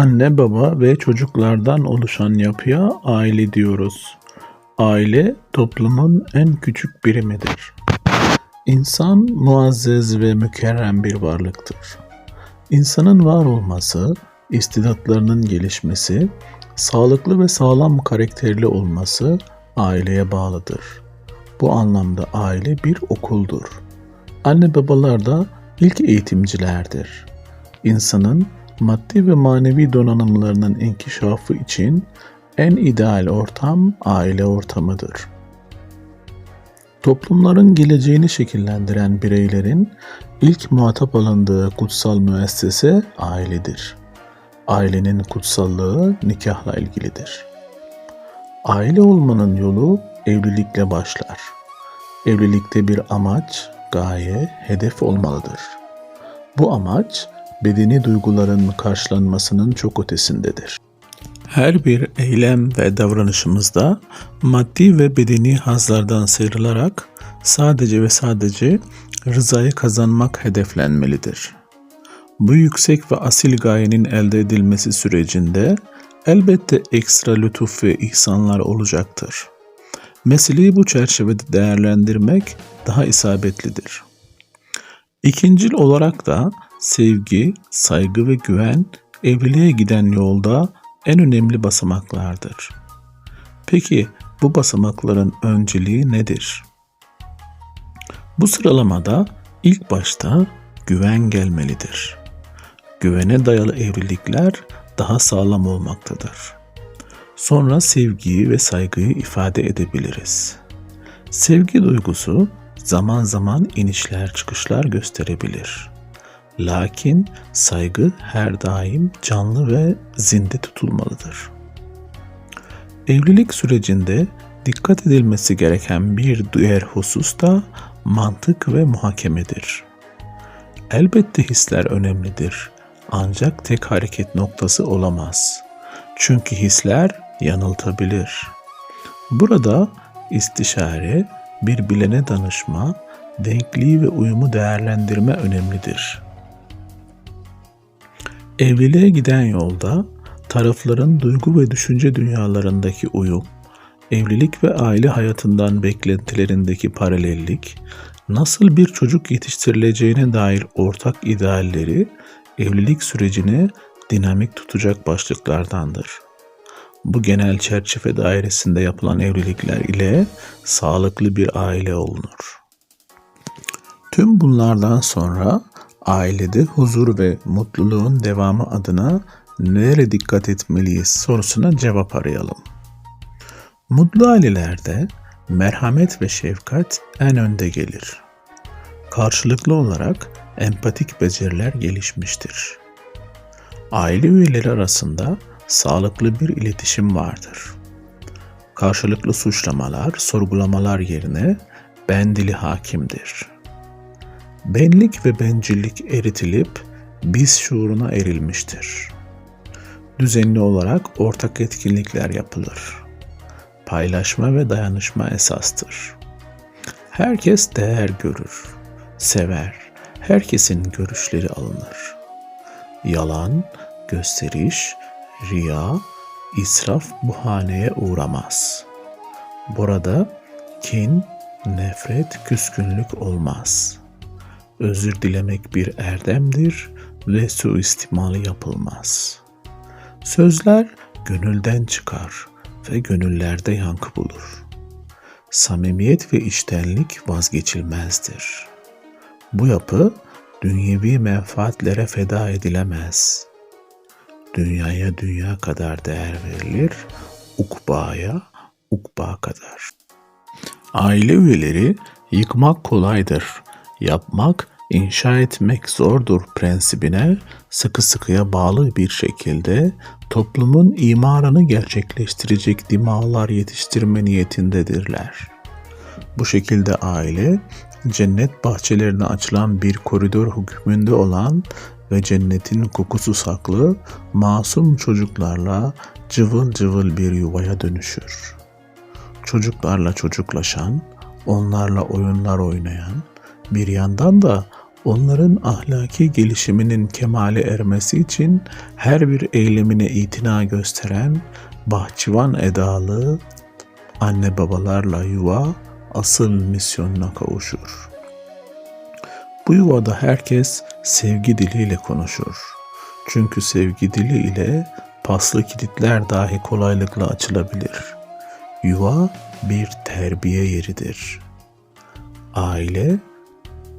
Anne, baba ve çocuklardan oluşan yapıya aile diyoruz. Aile toplumun en küçük birimidir. İnsan muazzez ve mükerrem bir varlıktır. İnsanın var olması, istidatlarının gelişmesi, sağlıklı ve sağlam karakterli olması aileye bağlıdır. Bu anlamda aile bir okuldur. Anne babalar da ilk eğitimcilerdir. İnsanın maddi ve manevi donanımlarının inkişafı için en ideal ortam aile ortamıdır. Toplumların geleceğini şekillendiren bireylerin ilk muhatap alındığı kutsal müessese ailedir. Ailenin kutsallığı nikahla ilgilidir. Aile olmanın yolu evlilikle başlar. Evlilikte bir amaç, gaye, hedef olmalıdır. Bu amaç bedeni duyguların karşılanmasının çok ötesindedir. Her bir eylem ve davranışımızda maddi ve bedeni hazlardan sıyrılarak sadece ve sadece rızayı kazanmak hedeflenmelidir. Bu yüksek ve asil gayenin elde edilmesi sürecinde elbette ekstra lütuf ve ihsanlar olacaktır. Meseleyi bu çerçevede değerlendirmek daha isabetlidir. İkincil olarak da sevgi, saygı ve güven evliliğe giden yolda en önemli basamaklardır. Peki bu basamakların önceliği nedir? Bu sıralamada ilk başta güven gelmelidir. Güvene dayalı evlilikler daha sağlam olmaktadır. Sonra sevgiyi ve saygıyı ifade edebiliriz. Sevgi duygusu zaman zaman inişler çıkışlar gösterebilir. Lakin saygı her daim canlı ve zinde tutulmalıdır. Evlilik sürecinde dikkat edilmesi gereken bir diğer husus da mantık ve muhakemedir. Elbette hisler önemlidir ancak tek hareket noktası olamaz. Çünkü hisler yanıltabilir. Burada istişare, bir bilene danışma, denkliği ve uyumu değerlendirme önemlidir. Evliliğe giden yolda tarafların duygu ve düşünce dünyalarındaki uyum, evlilik ve aile hayatından beklentilerindeki paralellik, nasıl bir çocuk yetiştirileceğine dair ortak idealleri evlilik sürecini dinamik tutacak başlıklardandır. Bu genel çerçeve dairesinde yapılan evlilikler ile sağlıklı bir aile olunur. Tüm bunlardan sonra ailede huzur ve mutluluğun devamı adına nereye dikkat etmeliyiz sorusuna cevap arayalım. Mutlu ailelerde merhamet ve şefkat en önde gelir. Karşılıklı olarak empatik beceriler gelişmiştir. Aile üyeleri arasında sağlıklı bir iletişim vardır. Karşılıklı suçlamalar, sorgulamalar yerine ben dili hakimdir. Benlik ve bencillik eritilip biz şuuruna erilmiştir. Düzenli olarak ortak etkinlikler yapılır. Paylaşma ve dayanışma esastır. Herkes değer görür, sever. Herkesin görüşleri alınır. Yalan, gösteriş, riya, israf bu haneye uğramaz. Burada kin, nefret, küskünlük olmaz. Özür dilemek bir erdemdir ve suistimalı yapılmaz. Sözler gönülden çıkar ve gönüllerde yankı bulur. Samimiyet ve içtenlik vazgeçilmezdir. Bu yapı dünyevi menfaatlere feda edilemez. Dünyaya dünya kadar değer verilir, ukbaya ukba kadar. Aile üyeleri yıkmak kolaydır, yapmak, inşa etmek zordur prensibine sıkı sıkıya bağlı bir şekilde toplumun imarını gerçekleştirecek dimağlar yetiştirme niyetindedirler. Bu şekilde aile cennet bahçelerine açılan bir koridor hükmünde olan ve cennetin kokusu saklı masum çocuklarla cıvıl cıvıl bir yuvaya dönüşür. Çocuklarla çocuklaşan, onlarla oyunlar oynayan, bir yandan da Onların ahlaki gelişiminin kemale ermesi için her bir eylemine itina gösteren bahçıvan edalı anne babalarla yuva asıl misyonuna kavuşur. Bu yuvada herkes sevgi diliyle konuşur. Çünkü sevgi dili ile paslı kilitler dahi kolaylıkla açılabilir. Yuva bir terbiye yeridir. Aile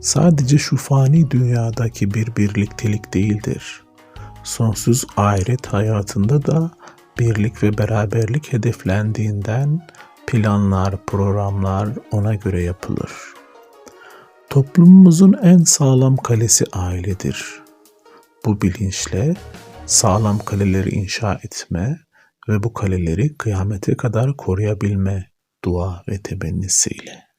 sadece şu fani dünyadaki bir birliktelik değildir. Sonsuz ahiret hayatında da birlik ve beraberlik hedeflendiğinden planlar, programlar ona göre yapılır. Toplumumuzun en sağlam kalesi ailedir. Bu bilinçle sağlam kaleleri inşa etme ve bu kaleleri kıyamete kadar koruyabilme dua ve temennisiyle.